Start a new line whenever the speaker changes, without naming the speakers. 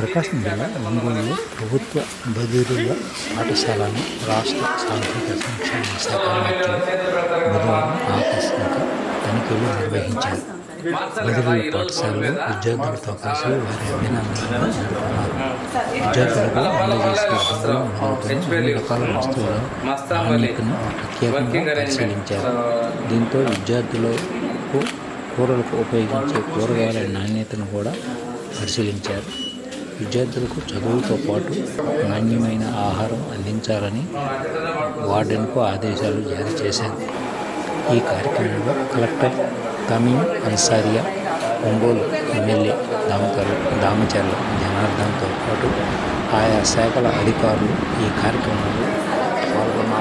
ప్రకాశం జిల్లా ఒంగోలులో ప్రభుత్వ బదిరుల పాఠశాలను రాష్ట్ర సాంఘిక సంక్షేమ శాఖ మంత్రులు బుధవారం ఆకస్మిక తనిఖీలు నిర్వహించారు. బదిరుల పాఠశాలలో విద్యార్థులతో కలిసి వారి అభినందనలు జరుపుకున్నారు. విద్యార్థులకు అందజేసే డబ్బులు మొదలుకొని అన్ని రకాల వస్తువులను నాణ్యతను ప్రత్యేకంగా పరిశీలించారు. దీంతో విద్యార్థులకు కూరలకు ఉపయోగించే కూరగాయల నాణ్యతను కూడా పరిశీలించారు. విద్యార్థులకు చదువుతో పాటు నాణ్యమైన ఆహారం అందించాలని వార్డెన్కు ఆదేశాలు జారీ చేశారు. ఈ కార్యక్రమంలో కలెక్టర్ తమీం అన్సారియా ఒంగోలు ఎమ్మెల్యే దామకర్ దామచర్ల జనార్దన్తో పాటు ఆయా శాఖల అధికారులు ఈ కార్యక్రమంలో పాల్గొన్నారు.